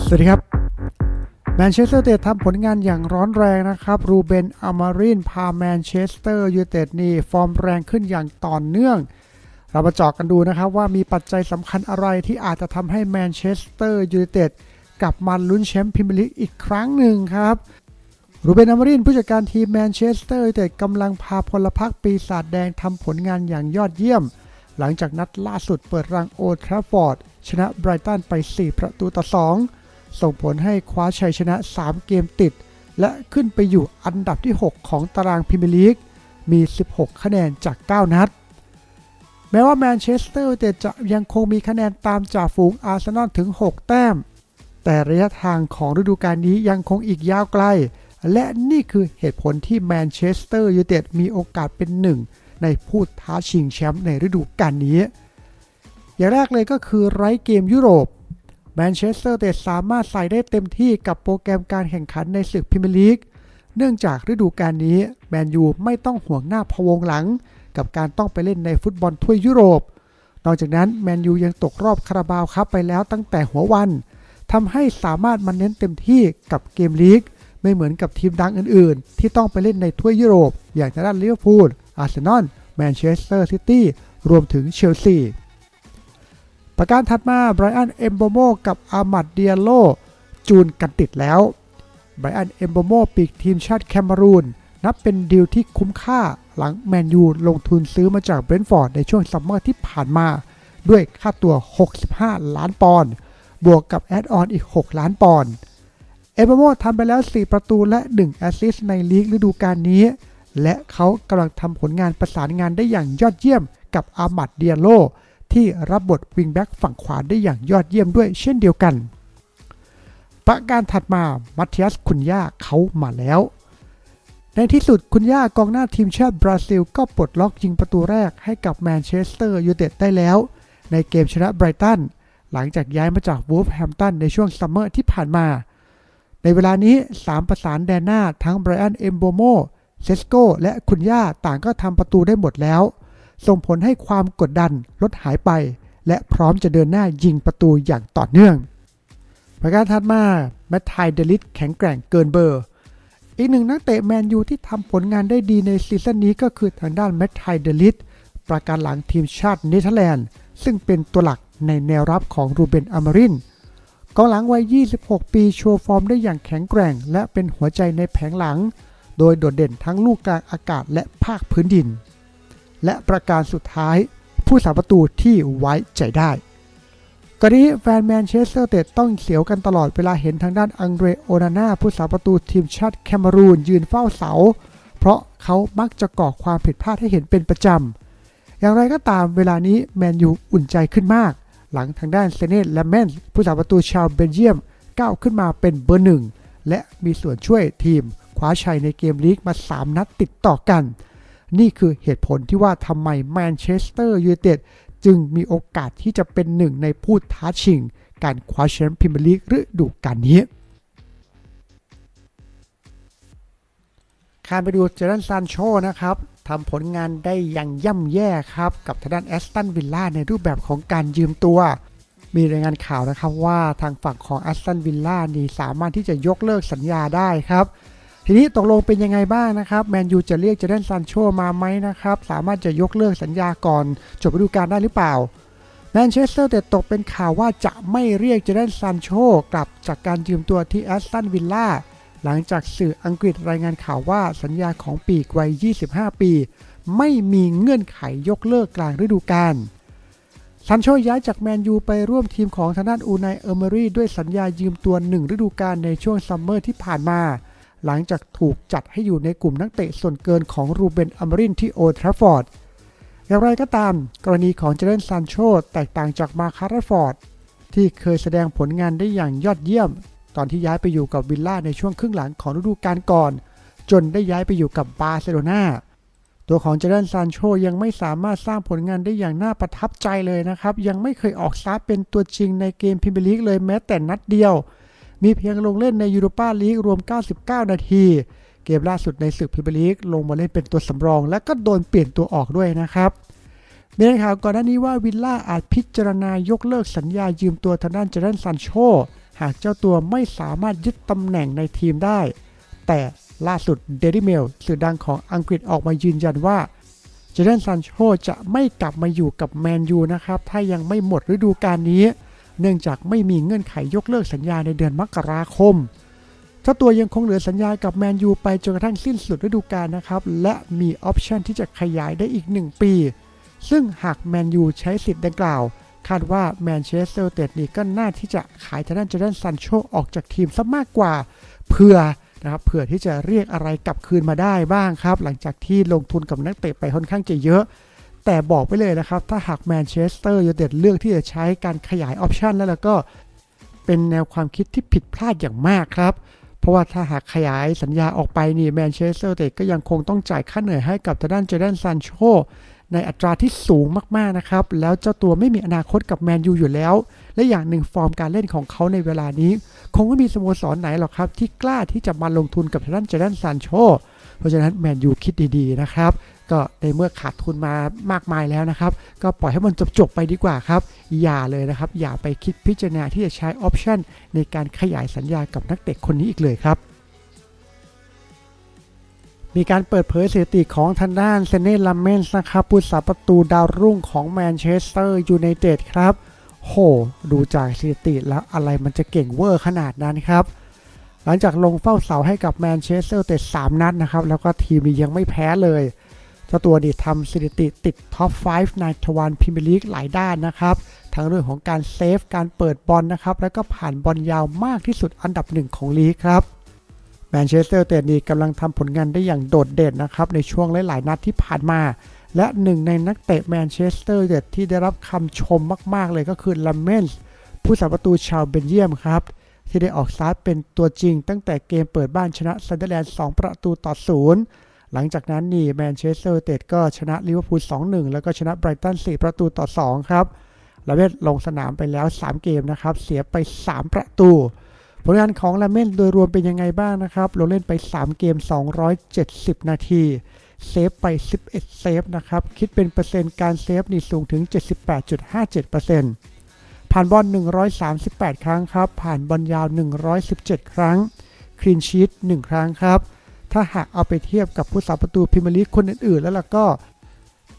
สวัสดีครับแมนเชสเตอร์ยูไนเต็ดทำผลงานอย่างร้อนแรงนะครับ รูเบนอามารินพาแมนเชสเตอร์ยูไนเต็ดนี่ฟอร์มแรงขึ้นอย่างต่อเนื่อง เรามาเจาะกันดูนะครับว่ามีปัจจัยสำคัญอะไรที่อาจจะทำให้แมนเชสเตอร์ยูไนเต็ดกลับมาลุ้นแชมป์พรีเมียร์ลีกอีกครั้งหนึ่งครับรูเบนอามารินผู้จัดการทีมแมนเชสเตอร์ยูไนเต็ดกำลังพาพลพรรคปีศาจแดงทำผลงานอย่างยอดเยี่ยม หลังจากนัดล่าสุดเปิดรังโอทราฟอร์ดชนะไบรตันไป 4 ประตูต่อ 2 ส่งผลให้คว้าชัยชนะ 3 เกมติด และขึ้นไปอยู่อันดับที่ 6 ของตารางพรีเมียร์ลีก มี 16 คะแนนจาก 9 นัด แม้ว่าแมนเชสเตอร์ยูไนเต็ดจะยังคงมีคะแนนตามจ่าฝูงอาร์เซนอลถึง 6 แต้ม แต่ระยะทางของฤดูกาลนี้ยังคงอีกยาวไกล และนี่คือเหตุผลที่แมนเชสเตอร์ยูไนเต็ดมีโอกาสเป็นหนึ่งในผู้ท้าชิงแชมป์ในฤดูกาลนี้ อย่างแรกเลยก็คือไร้เกมยุโรป แมนเชสเตอร์เดสามารถใส่ได้เต็มที่กับโปรแกรมการแข่งขันในศึกพรีเมียร์ลีก เนื่องจากฤดูกาลนี้แมนยูไม่ต้องห่วงหน้าพวงหลัง กับการต้องไปเล่นในฟุตบอลถ้วยยุโรป นอกจากนั้นแมนยูยังตกรอบคาราบาวครับไปแล้วตั้งแต่หัววันทำให้สามารถมาเน้นเต็มที่กับเกมลีก ไม่เหมือนกับทีมดังอื่นๆ ที่ต้องไปเล่นในถ้วยยุโรป อย่างทางด้านลิเวอร์พูลอาร์เซนอลแมนเชสเตอร์ซิตี้รวมถึงเชลซี ประการถัดมาไบรอันเอมโบโมกับอามัดเดียโลจูนกันติดแล้วไบรอันเอมโบโมปีกทีมชาติแคนารูน นับเป็นดีลที่คุ้มค่าหลังแมนยูลงทุนซื้อมาจากเบรนท์ฟอร์ดในช่วงซัมเมอร์ที่ผ่านมา ด้วยค่าตัว 65 ล้านปอนด์บวกกับแอดออนอีก 6 ล้านปอนด์เอมโบโมทำไปแล้ว 4 ประตูและ 1 แอสซิสต์ในลีกฤดูกาลนี้ และเขากำลังทำผลงานประสานงานได้อย่างยอดเยี่ยมกับอามัดเดียโล ที่รับบทวิงแบ็กฝั่งขวาได้อย่างยอดเยี่ยมด้วยเช่นเดียวกัน ประการถัดมามัตเทียสคุนย่าเขามาแล้ว ในที่สุดคุณย่ากองหน้าทีมชาติบราซิล ก็ปลดล็อกยิงประตูแรกให้กับแมนเชสเตอร์ยูไนเต็ดได้แล้ว ในเกมชนะไบรตันหลังจากย้ายมาจากวูฟแฮมตันในช่วงซัมเมอร์ที่ผ่านมา ในเวลานี้ 3 ประสานแดนหน้าทั้งไบรอันเอมโบโมเซสโกและคุณย่าต่างก็ทำประตูได้หมดแล้ว ส่งผลให้ความกดดันลดหายไป และพร้อมจะเดินหน้ายิงประตูอย่างต่อเนื่องประการถัดมาแมตไทเดลิสแข็งแกร่งเกินเบอร์ อีกหนึ่งนักเตะแมนยูที่ทำผลงานได้ดีในซีซั่นนี้ก็คือทางด้านแมตไทเดลิสประการหลังทีมชาติเนเธอร์แลนด์ ซึ่งเป็นตัวหลักในแนวรับของรูเบนอามารินกองหลังวัย 26 ปีโชว์ฟอร์มได้อย่างแข็งแกร่ง และเป็นหัวใจในแผงหลัง โดยโดดเด่นทั้งลูกกลางอากาศและภาคพื้นดิน และประการสุดท้ายผู้สาประตูที่ไว้ใจได้กรณีแฟนแมนเชสเตอร์เตดต้องเสียวกันตลอดเวลาเห็นทางด้านอังเดรโอนาน่าผู้สาประตูทีมชาติแคนารูนยืนเฝ้าเสา เพราะเขามักจะก่อความผิดพลาดให้เห็นเป็นประจำ อย่างไรก็ตามเวลานี้แมนยูอุ่นใจขึ้นมาก หลังทางด้านเซเนตและแมนผู้สาประตูชาวเบลเยียมก้าวขึ้นมาเป็นเบอร์หนึ่งและมีส่วนช่วยทีมคว้าชัยในเกมลีกมา 3 นัดติดต่อกัน นี่คือเหตุผลที่ว่าทำไมแมนเชสเตอร์ยูไนเต็ดจึงมีโอกาสที่จะเป็นหนึ่งในผู้ท้าชิง การคว้าแชมป์พรีเมียร์ลีกฤดูกาลนี้ข้ามไปดูเจอร์นซานโชนะครับทำผลงานได้อย่างย่ำแย่ครับ กับทางด้านแอสตันวิลล่าในรูปแบบของการยืมตัว มีรายงานข่าวนะครับว่าทางฝั่งของแอสตันวิลล่านี่สามารถที่จะยกเลิกสัญญาได้ครับ ทีนี้ตกลงเป็นยังไงบ้างนะครับแมนยูจะเรียกเจเดนซานโชมาไหมนะครับ สามารถจะยกเลิกสัญญาก่อนจบฤดูกาลได้หรือเปล่าแมนเชสเตอร์แต่ตกเป็นข่าวว่าจะไม่เรียกเจเดนซานโชกลับจากการยืมตัวที่แอสตันวิลล่าหลังจากสื่ออังกฤษรายงานข่าวว่าสัญญาของปีกวัย 25 ปี ไม่มีเงื่อนไขยกเลิกกลางฤดูกาลซันโชย้ายจากแมนยูไปร่วมทีมของทางด้านอูไนเออร์เมรี่ด้วยสัญญายืมตัวหนึ่งฤดูกาลในช่วงซัมเมอร์ที่ผ่านมา หลังจากถูกจัดให้อยู่ในกลุ่มนักเตะส่วนเกินของรูเบนอมรินที่โอทราฟอร์ด อย่างไรก็ตาม กรณีของเจเรนซานโชแตกต่างจากมาคาร์ฟอร์ด ที่เคยแสดงผลงานได้อย่างยอดเยี่ยม ตอนที่ย้ายไปอยู่กับวิลล่าในช่วงครึ่งหลังของฤดูกาลก่อน จนได้ย้ายไปอยู่กับบาร์เซโลนาตัวของเจเรนซานโชยังไม่สามารถสร้างผลงานได้อย่างน่าประทับใจเลยนะครับ ยังไม่เคยออกสตาเป็นตัวจริงในเกมพรีเมียร์ลีกเลยแม้แต่นัดเดียว มีเพียงลงเล่นในยูโรปาลีกรวม 99 นาที เกมล่าสุดในศึกพรีเมียร์ลีกลงมาเล่นเป็นตัวสำรอง และก็โดนเปลี่ยนตัวออกด้วยนะครับมีข่าวก่อนหน้านี้ว่าวิลล่าอาจพิจารณายกเลิกสัญญายืมตัวทางด้านเจเรนซันโชหากเจ้าตัวไม่สามารถยึดตำแหน่งในทีมได้ แต่ล่าสุด Daily Mail สื่อดังของอังกฤษออกมายืนยันว่าเจเดนซันโชจะไม่กลับมาอยู่กับแมนยูนะครับ ถ้ายังไม่หมดฤดูกาลนี้ เนื่องจากไม่มีเงื่อนไขยกเลิกสัญญาในเดือนมกราคมเจ้าตัวยังคงเหลือสัญญากับแมนยูไปจนกระทั่งสิ้นสุดฤดูกาลนะครับ และมีออปชันที่จะขยายได้อีก 1 ปี ซึ่งหากแมนยูใช้สิทธิ์ดังกล่าว คาดว่าแมนเชสเตอร์ยูไนเต็ดนี่ก็น่าที่จะขายทางด้านเจเดนซันโชออกจากทีมซะมากกว่า เพื่อนะครับเผื่อที่จะเรียกอะไรกลับคืนมาได้บ้างครับ หลังจากที่ลงทุนกับนักเตะไปค่อนข้างจะเยอะ แต่บอกไปเลยนะครับ ถ้าหากแมนเชสเตอร์ยูไนเต็ดเลือกที่จะใช้การขยายออปชันแล้วแล้วก็เป็นแนวความคิดที่ผิดพลาดอย่างมากครับ เพราะว่าถ้าหากขยายสัญญาออกไปนี่แมนเชสเตอร์ยูไนเต็ดก็ยังคงต้องจ่ายค่าเหนื่อยให้กับทางด้านเจเดนซันโชในอัตราที่สูงมากๆนะครับ แล้วเจ้าตัวไม่มีอนาคตกับแมนยูอยู่แล้ว และอย่างหนึ่งฟอร์มการเล่นของเขาในเวลานี้ คงไม่มีสโมสรไหนหรอกครับ ที่กล้าที่จะมาลงทุนกับทางด้านเจเดนซานโช เพราะฉะนั้นแมนยูคิดดีๆนะครับก็ในเมื่อขาดทุนมามากมายแล้วนะครับ ก็ปล่อยให้มันจบๆไปดีกว่าครับ อย่าเลยนะครับ อย่าไปคิดพิจารณาที่จะใช้ออปชันในการขยายสัญญากับนักเตะคนนี้อีกเลยครับมีการเปิดเผยสถิติของทางด้านเซเน่ลัมเมนส์นะครับผู้สาประตูดาวรุ่งของแมนเชสเตอร์ยูไนเต็ดครับ โห ดูจากสถิติแล้วอะไรมันจะเก่งเวอร์ขนาดนั้นครับ หลังจากลงเฝ้าเสาให้กับแมนเชสเตอร์เต็ด3นัดนะครับ แล้วก็ทีมนี้ยังไม่แพ้เลยเจ้าตัวนี่ทำสถิติติดท็อป 5 ในทวารพรีเมียร์ลีกหลายด้านนะครับ ทั้งเรื่องของการเซฟ การเปิดบอลนะครับ แล้วก็ผ่านบอลยาวมากที่สุดอันดับหนึ่งของลีกครับแมนเชสเตอร์เต็ดนี่กำลังทำผลงานได้อย่างโดดเด่นนะครับ ในช่วงหลายๆนัดที่ผ่านมา และหนึ่งในนักเตะแมนเชสเตอร์เต็ดที่ได้รับคำชมมาก ๆ เลยก็คือลัมเมนส์ผู้สาประตูชาวเบลเยียมครับ ที่ได้ออกสตาร์เป็นตัวจริง ตั้งแต่เกมเปิดบ้านชนะซันเดอร์แลนด์2ประตูต่อศูนย์หลังจากนั้นนี่แมนเชสเตอร์ยูไนเต็ดก็ชนะลิเวอร์พูล2-1 แล้วก็ชนะไบรตัน4ประตูต่อ 2 ครับลาเมนลงสนามไปแล้ว 3 เกมนะครับ เสียไป 3 ประตู ผลงานของลาเมนโดยรวมเป็นยังไงบ้างนะครับ ลงเล่นไป 3 เกม 270 นาที เซฟไป 11 เซฟนะครับ คิดเป็นเปอร์เซ็นต์การเซฟนี่สูงถึง 78.57% ผ่านบอล 138 ครั้งครับ ผ่านบอลยาว 117 ครั้ง คลีนชีต1ครั้งครับ ถ้าหากเอาไปเทียบกับผู้สาประตูพรีเมียร์ลีกคนอื่นๆ แล้วล่ะก็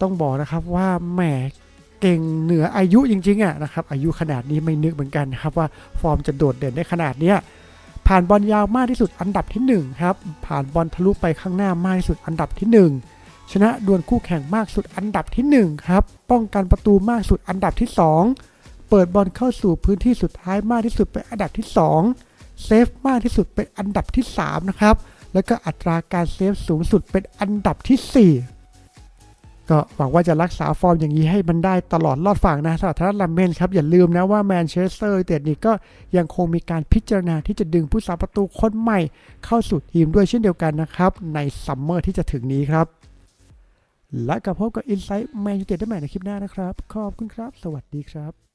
ต้องบอกนะครับว่าแหมเก่งเหนืออายุจริงๆอะนะครับ อายุขนาดนี้ไม่นึกเหมือนกันครับว่าฟอร์มจะโดดเด่นได้ขนาดเนี้ยผ่านบอลยาวมากที่สุดอันดับที่ 1 ครับ ผ่านบอลทะลุไปข้างหน้ามากที่สุดอันดับที่ 1 ชนะดวลคู่แข่งมากสุดอันดับที่ 1 ครับ ป้องกันประตูมากสุดอันดับที่ 2 เปิดบอลเข้าสู่พื้นที่สุดท้ายมากที่สุดเป็นอันดับที่ 2 เซฟมากที่สุดเป็นอันดับที่ 3 นะครับ แล้วก็อัตราการเซฟสูงสุดเป็นอันดับที่ 4 ก็หวังว่าจะรักษาฟอร์มอย่างนี้ให้มันได้ตลอดรอดฝั่งนะสำหรับทางด้านลัมเมนครับ อย่าลืมนะว่าแมนเชสเตอร์ยูไนเต็ดนี่ก็ยังคงมีการพิจารณาที่จะดึงผู้สาประตูคนใหม่เข้าสู่ทีมด้วยเช่นเดียวกันนะครับในซัมเมอร์ที่จะถึงนี้ครับและกับพบกับ Insight Man United ได้ใหม่ในคลิปหน้านะครับ ขอบคุณครับ สวัสดีครับ